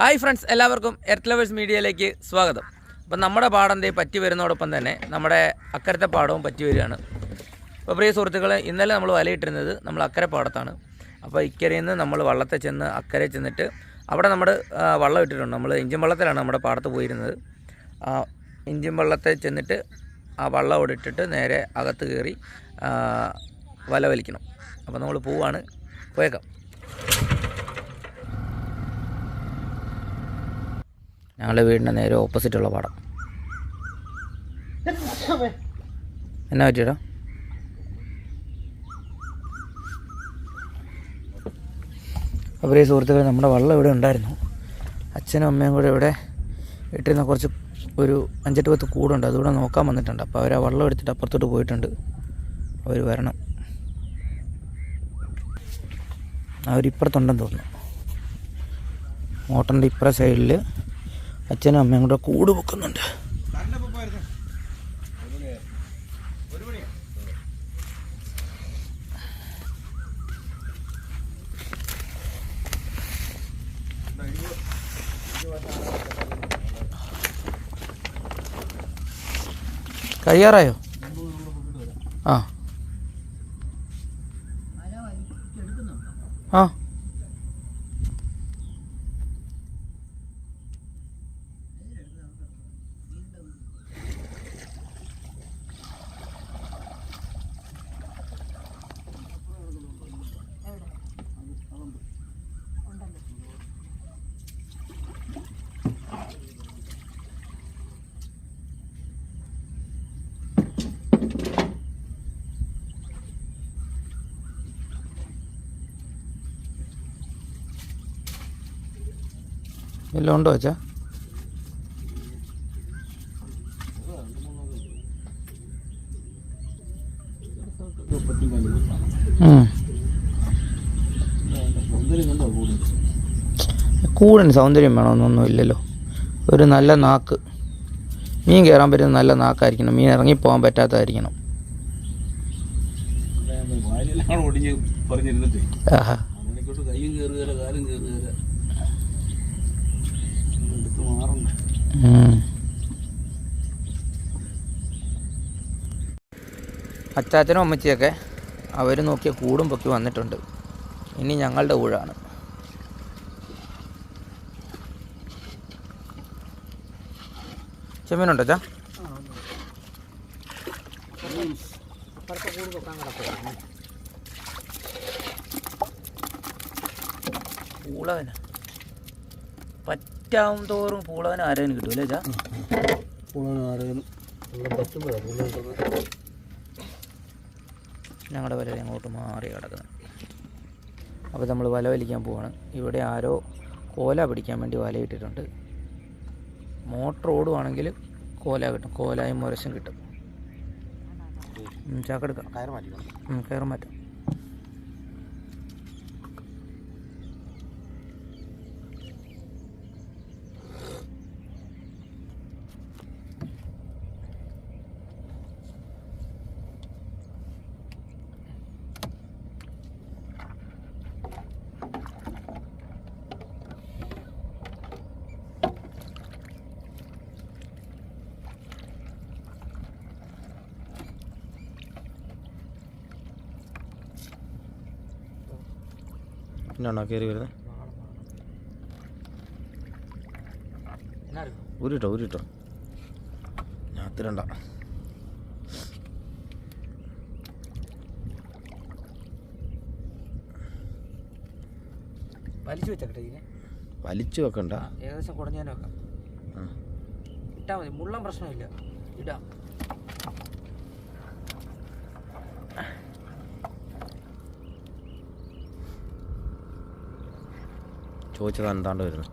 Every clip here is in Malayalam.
ഹായ് ഫ്രണ്ട്സ് എല്ലാവർക്കും എർത്ത് ലവേഴ്സ് മീഡിയയിലേക്ക് സ്വാഗതം. അപ്പം നമ്മുടെ പാടം പറ്റി വരുന്നതോടൊപ്പം തന്നെ നമ്മുടെ അക്കരത്തെ പാടവും പറ്റി വരികയാണ്. അപ്പോൾ പ്രിയ സുഹൃത്തുക്കളെ ഇന്നലെ നമ്മൾ വലയിട്ടിരുന്നത് നമ്മൾ അക്കരെ പാടത്താണ് അപ്പോൾ ഇക്കരയിൽ നിന്ന് നമ്മൾ വള്ളത്തെ ചെന്ന് അക്കരെ ചെന്നിട്ട് അവിടെ നമ്മൾ വള്ളം ഇട്ടിട്ടുണ്ട്. നമ്മൾ ഇഞ്ചിൻ വള്ളത്തിലാണ് നമ്മുടെ പാടത്ത് പോയിരുന്നത്. ആ, ഇഞ്ചിൻ വള്ളത്തെ ചെന്നിട്ട് ആ വള്ളം അവിടെ ഇട്ടിട്ട് നേരെ അകത്ത് കയറി വല വലിക്കണം. അപ്പോൾ നമ്മൾ പോവാണ്. പോയേക്കാം. ഞങ്ങളുടെ വീടിന്റെ നേരെ ഓപ്പോസിറ്റുള്ള പാടം. എന്നാ പറ്റിയടാ? അപ്പോൾ ഈ സുഹൃത്തുക്കളെ നമ്മുടെ വള്ളം ഇവിടെ ഉണ്ടായിരുന്നു. അച്ഛനും അമ്മയും കൂടെ ഇവിടെ ഇട്ടിരുന്ന കുറച്ച് ഒരു അഞ്ചെട്ട് പത്ത് കൂടുണ്ട്. അതുകൂടെ നോക്കാൻ വന്നിട്ടുണ്ട്. അപ്പോൾ അവർ ആ വള്ളം എടുത്തിട്ട് അപ്പുറത്തോട്ട് പോയിട്ടുണ്ട്. അവർ വരണം. അവരിപ്പുറത്തുണ്ടെന്ന് തോന്നുന്നു. മോട്ടറിന്റെ ഇപ്പുറ സൈഡിൽ അച്ഛനും അമ്മയും കൂടെ കൂട് പൊക്കുന്നുണ്ട്. കഴിയാറായോ? ആ. ആ. എല്ലാം ഉണ്ടോ അച്ഛാ. കൂടിന് സൗന്ദര്യം വേണമെന്നൊന്നും ഇല്ലല്ലോ. ഒരു നല്ല നാക്ക്. മീൻ കയറാൻ പറ്റുന്ന നല്ല നാക്കായിരിക്കണം. മീൻ ഇറങ്ങി ഇറങ്ങിപ്പോകാൻ പറ്റാത്തതായിരിക്കണം. ആഹാ. അച്ചാച്ചനും അമ്മച്ചിയൊക്കെ അവർ നോക്കിയ കൂടും പൊക്കി വന്നിട്ടുണ്ട്. ഇനി ഞങ്ങളുടെ ഊഴാണ്. ചെമ്മീനുണ്ടോ അച്ഛാ? പൂളവന പറ്റാവും തോറും പൂളവന ചാ കിട്ടൂലേ അച്ഛാ ഞങ്ങളുടെ വല അങ്ങോട്ട് മാറി കിടക്കുന്നത് അപ്പോൾ നമ്മൾ വല വലിക്കാൻ പോവാണ്. ഇവിടെ ആരോ കോല പിടിക്കാൻ വേണ്ടി വലയിട്ടിട്ടുണ്ട് മോട്ടർ ഓടുവാണെങ്കിൽ കോല കിട്ടും. കോലായും മുരശം കിട്ടും. ചാക്കെടുക്കാം ഉം, മാറ്റാം. പിന്നാണോ കയറി വരുന്നത് ഊരിട്ടോ ഊരിട്ടോ. ഞാൻ അത്തിരണ്ട വലിച്ചു വെച്ചേ വലിച്ചു വെക്കണ്ട? ഏകദേശം കുടഞ്ഞാൻ വെക്കാം. ഇട്ടാ ഇട്ടാൽ മതി മുള്ളം പ്രശ്നമില്ല. ഇടാം. ചോദിച്ചത് എന്താണ്ട് വരുന്നത്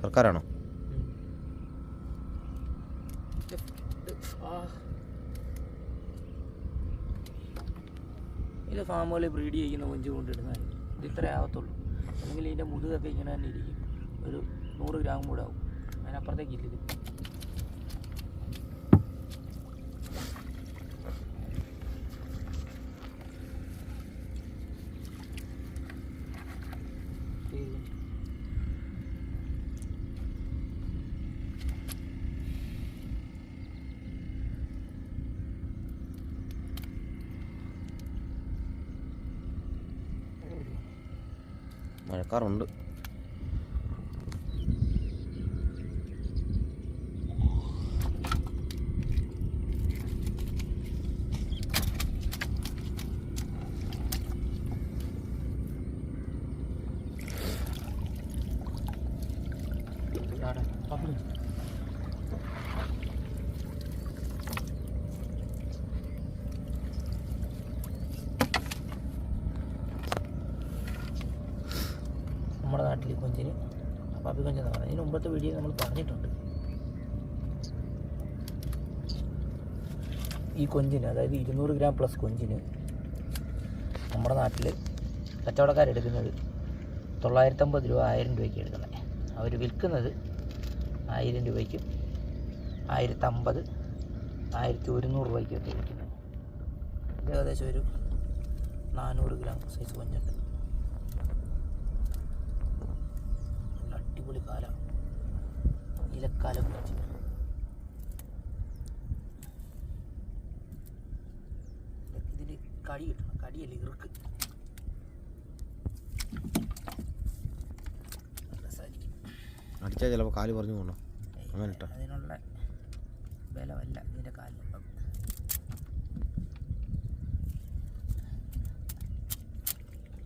സർക്കാരാണോ? ഇത് ബ്രീഡ് ചെയ്യുന്ന കൊഞ്ച് കൊണ്ടിടുന്നത് ഇത് ആവത്തുള്ളൂ. അല്ലെങ്കിൽ ഇതിന്റെ മുതുകൊക്കെ ഇങ്ങനെ തന്നെ ഇരിക്കും. ഒരു നൂറ് ഗ്രാം കൂടെ ആവും. അതിനപ്പുറത്തേക്ക് ഇത്. മഴക്കാറുണ്ട് ഇതാടെ, പപ്പടം. നമ്മുടെ നാട്ടിൽ ഈ കൊഞ്ചിന് പാപ്പി അതിന് മുമ്പത്തെ വീഡിയോ നമ്മൾ പറഞ്ഞിട്ടുണ്ട്. ഈ കൊഞ്ചിന് അതായത് ഇരുന്നൂറ് ഗ്രാം പ്ലസ് കൊഞ്ചിന് നമ്മുടെ നാട്ടിൽ കച്ചവടക്കാരെടുക്കുന്നത് തൊള്ളായിരത്തമ്പത് രൂപ ആയിരം രൂപയ്ക്ക് എടുക്കുന്നത്. അവർ വിൽക്കുന്നത് ആയിരം രൂപയ്ക്കും ആയിരത്തമ്പത് ആയിരത്തി ഒരുന്നൂറ് രൂപയ്ക്കൊക്കെ വിൽക്കുന്നത്. ഇത് ഏകദേശം ഒരു നാനൂറ് ഗ്രാം സൈസ് കൊഞ്ചുണ്ട് നല്ല അടിപൊളി കാലമാണ് ഇലക്കാലം ഇതിൽ ഇതിന് കടി കിട്ടണം. കടിയല്ല ഇറുക്ക്. അടിച്ചാൽ ചിലപ്പോൾ കാൽ പറഞ്ഞു പോകണം അങ്ങനെ അതിനുള്ള ബലമല്ല ഇതിന്റെ കാലിലുള്ളത്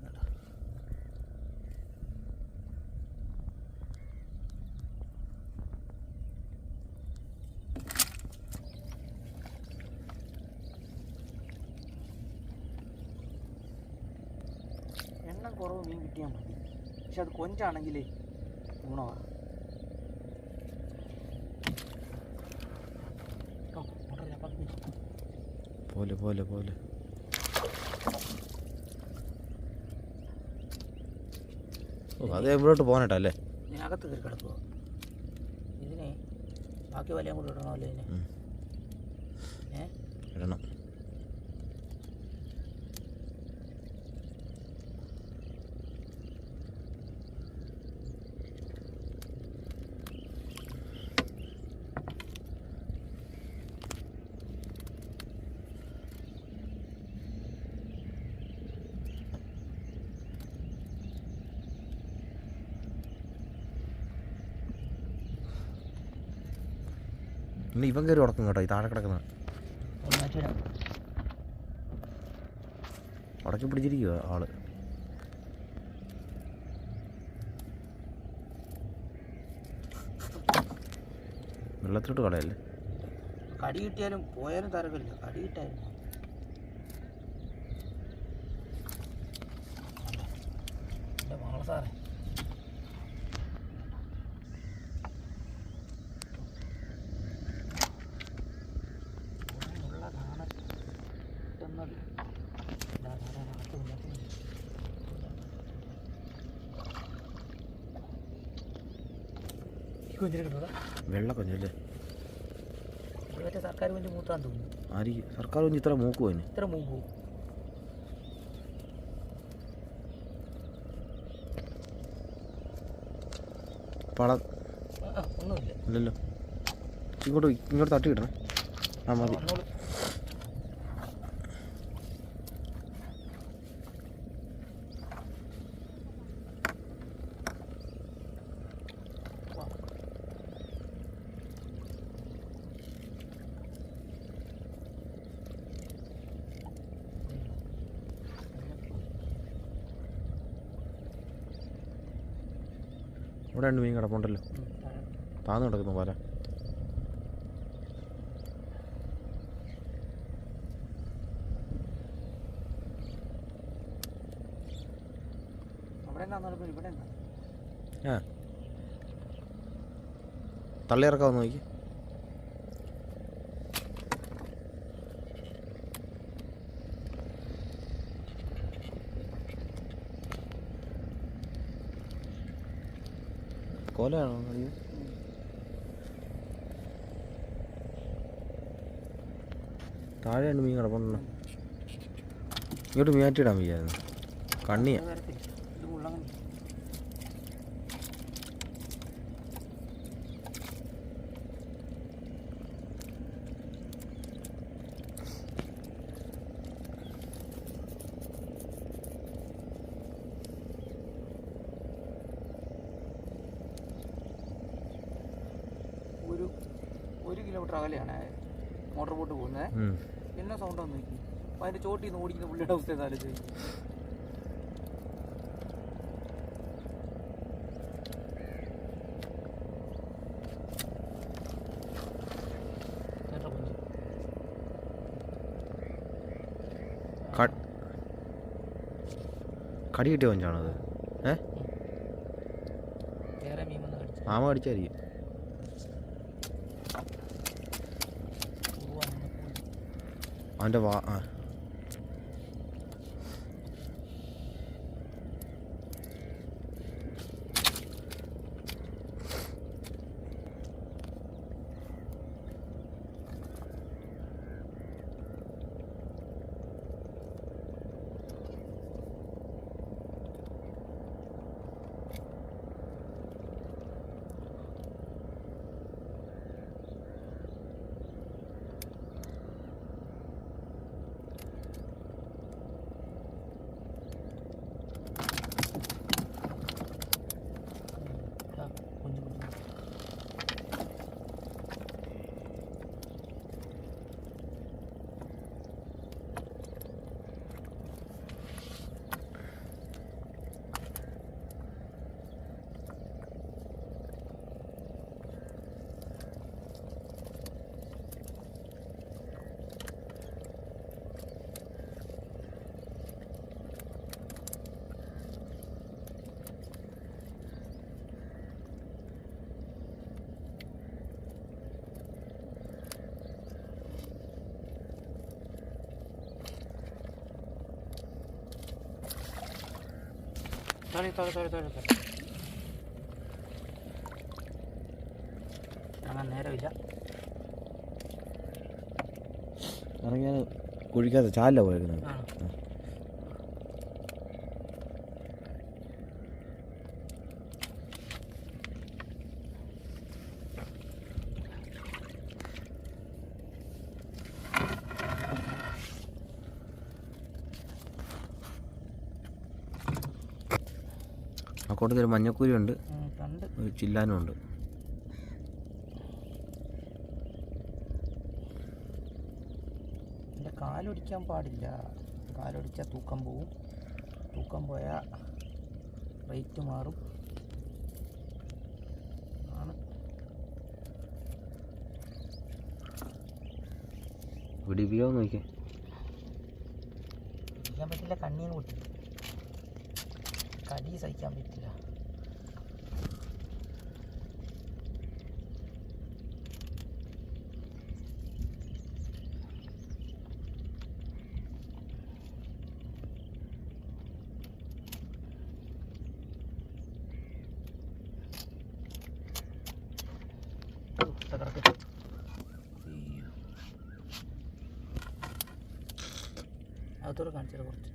കണ്ടോ? എണ്ണം കുറവ് മീൻ കിട്ടിയാൽ മതി. പക്ഷെ അത് കൊഞ്ചാണെങ്കിലേ ഗുണമാണ്. പോലെ പോലെ പോലെ. ഓ അത് എവിടോട്ട് പോകാനേട്ടാ അല്ലേ? ഇതിനകത്ത് കയറി കിടക്കുക ഇതിനെ ബാക്കി വലയും കൂടി ഇടണമല്ലോ ഇതിനെ? ഇടണം. ഇവൻ കയറി ഉടക്കും കേട്ടോ ഈ താഴെ കിടക്കുന്ന. ഒന്ന് മാറ്റി വരാം ഉടക്കി പിടിച്ചിരിക്കുക ആൾ. വെള്ളത്തിലോട്ട് കളയല്ലേ? കടി കിട്ടിയാലും പോയാലും തരവില്ല കടി കിട്ടായിരുന്നു. സാറേ. കിട്ടുന്നതാ? വെള്ള കൊഞ്ഞല്ലേ? മറ്റേ സർക്കാർ വേണ്ടി മൂത്താൻ തോന്നുന്നു. ആരി? സർക്കാർ കുഞ്ഞ് ഇത്ര മൂക്കു അതിന് ഇത്ര മൂക്കു പള ഒന്നുമില്ല. ഇല്ലല്ലോ. ഇങ്ങോട്ട് ഇങ്ങോട്ട് തട്ടി കിട്ടണേ ആ മതി. ഇവിടെ രണ്ട് മീൻ കിടപ്പുണ്ടല്ലോ. താന്ന് കിടക്കുന്നു പോലെ ആ. തള്ളിയിറക്കാവുന്ന നോക്കി. കൊലയാണോ? അറിയോ താഴെയാണ് മീൻ കിടപ്പുണ്ടോ. ഇങ്ങോട്ട് മീനാറ്റിടാൻ വയ്യായിരുന്നു. കണ്ണിയാ ഇത് മുള്ളങ്ങനെ ഒരു ഒരു കിലോമീറ്റർ അകലെയാണ് മോട്ടോർ ബോട്ട് പോകുന്നത് ഉം. എന്നെ സൗണ്ട് ഒന്ന് നോക്കി ചോട്ടിൽ നിന്ന് ഓടിക്കുന്ന പുള്ളിയുടെ അവസ്ഥ കുഞ്ഞ്? കടി കിട്ടിയ കൊഞ്ചാണത്? ഏ? ആമ കടിച്ചായിരിക്കും. അവന്റെ വാ ആ, താഴെ താഴെ താഴെ താഴെ താഴെ അങ്ങനെ നേരമില്ല ഇറങ്ങിയാൽ കുഴിക്കാത്ത ചാലിലാണ് പോയേക്കുന്നത് ഒരു മഞ്ഞക്കൂരി ഉണ്ട്. ഉം, ഒരു ചില്ലാനും ഉണ്ട് കാലൊടിക്കാൻ പാടില്ല. കാലൊടിച്ചാൽ തൂക്കം പോവും. തൂക്കം പോയാൽ റേറ്റ് മാറും. ആണ്. പിടിപ്പിക്കാമോ നോക്കിയേ. പറ്റില്ല കണ്ണീന്ന് പൊട്ടി കടി സഹിക്കാൻ പറ്റില്ല കിടക്ക്. അകത്തോടെ കാണിച്ചത് കുറച്ച്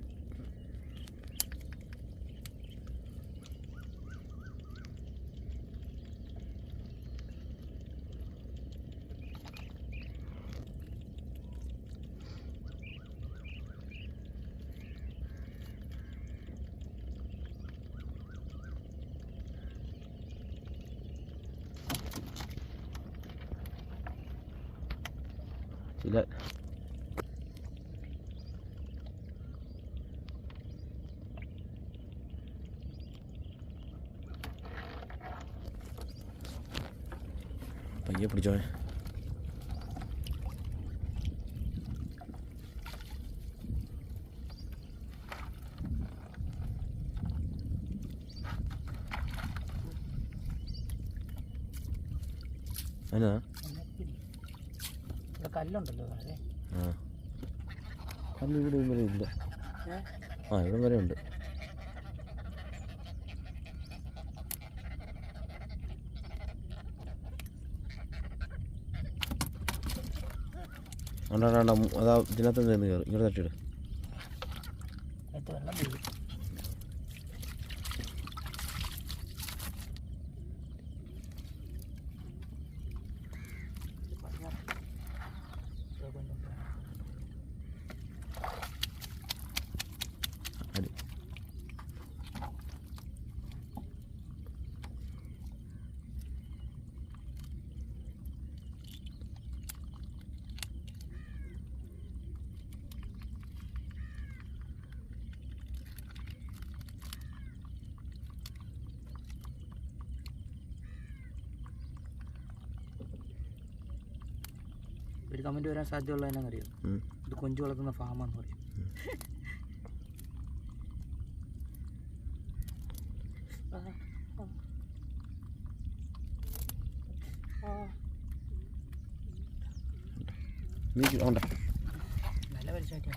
പയ്യെ പിടിച്ചോ. ഇവിടെ കല്ലുണ്ടല്ലോ താഴെ ആ. കല്ല് ഇവിടെ വരെ ഇല്ല. ആ ഇവിടെ വരെ ഉണ്ട്. അതാ ഇതിനകത്ത് കയറി. ഇങ്ങോട്ട് തട്ടിയിട്. ഒരു കമന്റ് വരാൻ സാധ്യതയുള്ള അറിയാം? ഇത് കൊഞ്ചു വളർത്തുന്ന ഫാമാന്ന് പറയും. നീ വേണ്ട നല്ല പരിശോധിക്കാം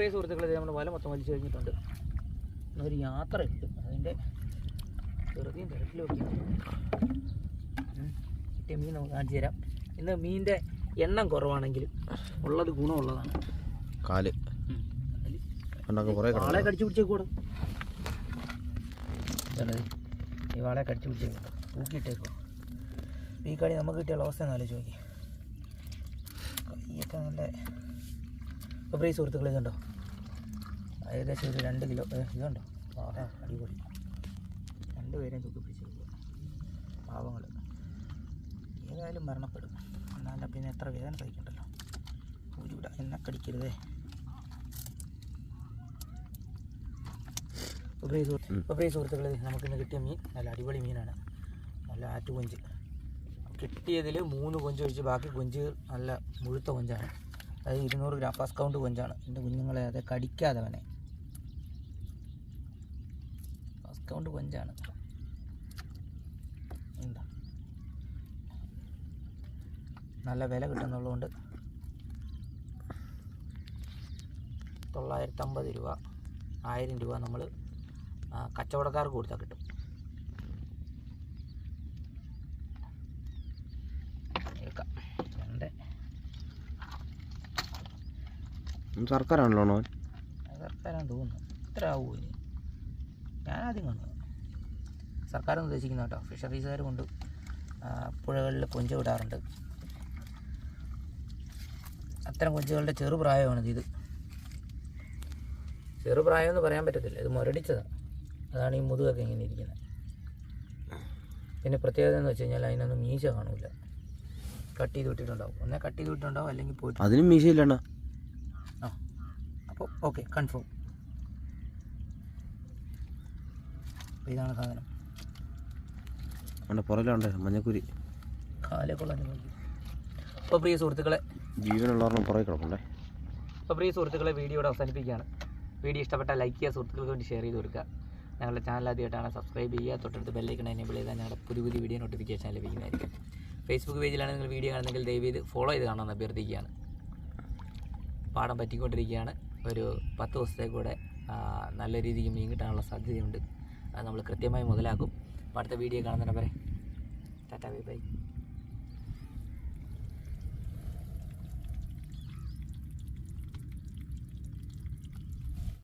പ്രിയ സുഹൃത്തുക്കളെ നമ്മൾ വല മൊത്തം വലിച്ചു കഴിഞ്ഞിട്ടുണ്ട്. ഒരു യാത്ര ഉണ്ട് അതിന്റെ വെറുതെയും തിരക്കിലൊക്കെയാണ് കിട്ടിയ മീൻ നമുക്ക് കാണിച്ചു തരാം. ഇന്ന് മീനിന്റെ എണ്ണം കുറവാണെങ്കിലും ഉള്ളത് ഗുണമുള്ളതാണ്. കാൽ. വാളെ കടിച്ചു പിടിച്ചേക്കൂടെ ഈ വാളെ കടിച്ചു പിടിച്ചേക്കും തൂക്കിയിട്ടേക്കോ ഈ കടി നമുക്ക് കിട്ടിയ അവസ്ഥ ഒന്ന് ആലോചിച്ച് നോക്കി. കൈയൊക്കെ നല്ല അപ്പോൾ ഈ സുഹൃത്തുക്കൾ ഇതുണ്ടോ? ഏകദേശം ഒരു രണ്ട് കിലോ ഇതുണ്ടോ? ആഹാ അടിപൊളി. രണ്ടുപേരെയും തൂക്കി പിടിച്ചേക്കുക പാവങ്ങൾ ഏതായാലും മരണപ്പെടും. എന്നാലും പിന്നെ എത്ര വേദന സഹിക്കണ്ടല്ലോ. ഒരു എന്നെ കടിക്കരുതേ അപ്പോൾ പ്രിയ സുഹൃത്ത് ഉം. അപ്പോൾ പ്രിയ സുഹൃത്തുക്കളെ നമുക്കിന്ന് കിട്ടിയ മീൻ നല്ല അടിപൊളി മീനാണ്. നല്ല ആറ്റു കൊഞ്ച് കിട്ടിയതിൽ മൂന്ന് കൊഞ്ച് ഒഴിച്ച് ബാക്കി കൊഞ്ച് നല്ല മുഴുത്ത കൊഞ്ചാണ്. അത് ഇരുന്നൂറ് ഗ്രാം. First count കൊഞ്ചാണ്. എന്റെ കുഞ്ഞുങ്ങളെ അത് കടിക്കാതെ വനെ ഫസ്റ്റ് കൗണ്ട് കൊഞ്ചാണ്. എന്താ? നല്ല വില കിട്ടുന്നുള്ളതുകൊണ്ട് തൊള്ളായിരത്തമ്പത് രൂപ ആയിരം രൂപ നമ്മൾ കച്ചവടക്കാർക്ക് കൊടുത്താൽ കിട്ടും എടുക്കാം രണ്ട് സർക്കാരാണല്ലോ സർക്കാരാണ് തോന്നുന്നു. ഇത്ര ആവുമോ ഇനി? ഞാനാദ്യം കണ്ടു സർക്കാർ ഉദ്ദേശിക്കുന്ന കേട്ടോ. ഫിഷറീസുകാർ കൊണ്ട് പുഴകളിൽ കൊഞ്ച് വിടാറുണ്ട്. അത്തരം കൊഞ്ചുകളുടെ ചെറുപ്രായമാണിത് ഇത്. ചെറുപ്രായം എന്ന് പറയാൻ പറ്റത്തില്ല. ഇത് മുരടിച്ചതാണ് അതാണ് ഈ മുതുകൊക്കെ ഇങ്ങനെ ഇരിക്കുന്നത് പിന്നെ പ്രത്യേകത എന്ന് വെച്ച് കഴിഞ്ഞാൽ അതിനൊന്നും മീശ കാണില്ല കട്ട് ചെയ്ത് വിട്ടിട്ടുണ്ടാവും ഒന്നേ കട്ട് ചെയ്ത് വിട്ടിട്ടുണ്ടാവും അല്ലെങ്കിൽ പോയിട്ട് അതിനും ആ അപ്പോൾ ഓക്കെ കൺഫേം ഇതാണ് സാധനം. പുറകിലുണ്ട് മഞ്ഞക്കുരി. കാലെ കൊള്ളാൻ അപ്പോൾ പ്രിയ സുഹൃത്തുക്കളെ ജീവനുള്ളവരുടെ പുറകെ കിടപ്പുണ്ടേ. അപ്പോൾ പ്രിയ സുഹൃത്തുക്കളെ വീഡിയോ ഇവിടെ അവസാനിപ്പിക്കുകയാണ്. വീഡിയോ ഇഷ്ടപ്പെട്ട ലൈക്ക് ചെയ്യുക സുഹൃത്തുക്കൾക്ക് വേണ്ടി ഷെയർ ചെയ്ത് കൊടുക്കുക. ഞങ്ങളുടെ ചാനൽ ആദ്യമായിട്ടാണ് സബ്സ്ക്രൈബ് ചെയ്യുക. തൊട്ടടുത്ത് ബെല്ലൈക്കൺ എനേബിൾ ചെയ്താൽ ഞങ്ങളുടെ പുതിയ പുതിയ വീഡിയോ നോട്ടിഫിക്കേഷൻ ലഭിക്കുന്നതായിരിക്കും. ഫേസ്ബുക്ക് പേജിലാണ് നിങ്ങൾ വീഡിയോ കാണുന്നെങ്കിൽ ദയവ് ചെയ്ത് ഫോളോ ചെയ്ത് കാണാമെന്ന് അഭ്യർത്ഥിക്കുകയാണ്. പാഠം പറ്റിക്കൊണ്ടിരിക്കുകയാണ്. ഒരു പത്ത് ദിവസത്തേക്ക് കൂടെ നല്ല രീതിക്ക് മീൻ കിട്ടാനുള്ള സാധ്യതയുണ്ട്. അത് നമ്മൾ കൃത്യമായി മുതലാക്കും. അടുത്ത വീഡിയോ കാണുന്നതിനെ പറയും ടാറ്റാ ബൈ ബൈ.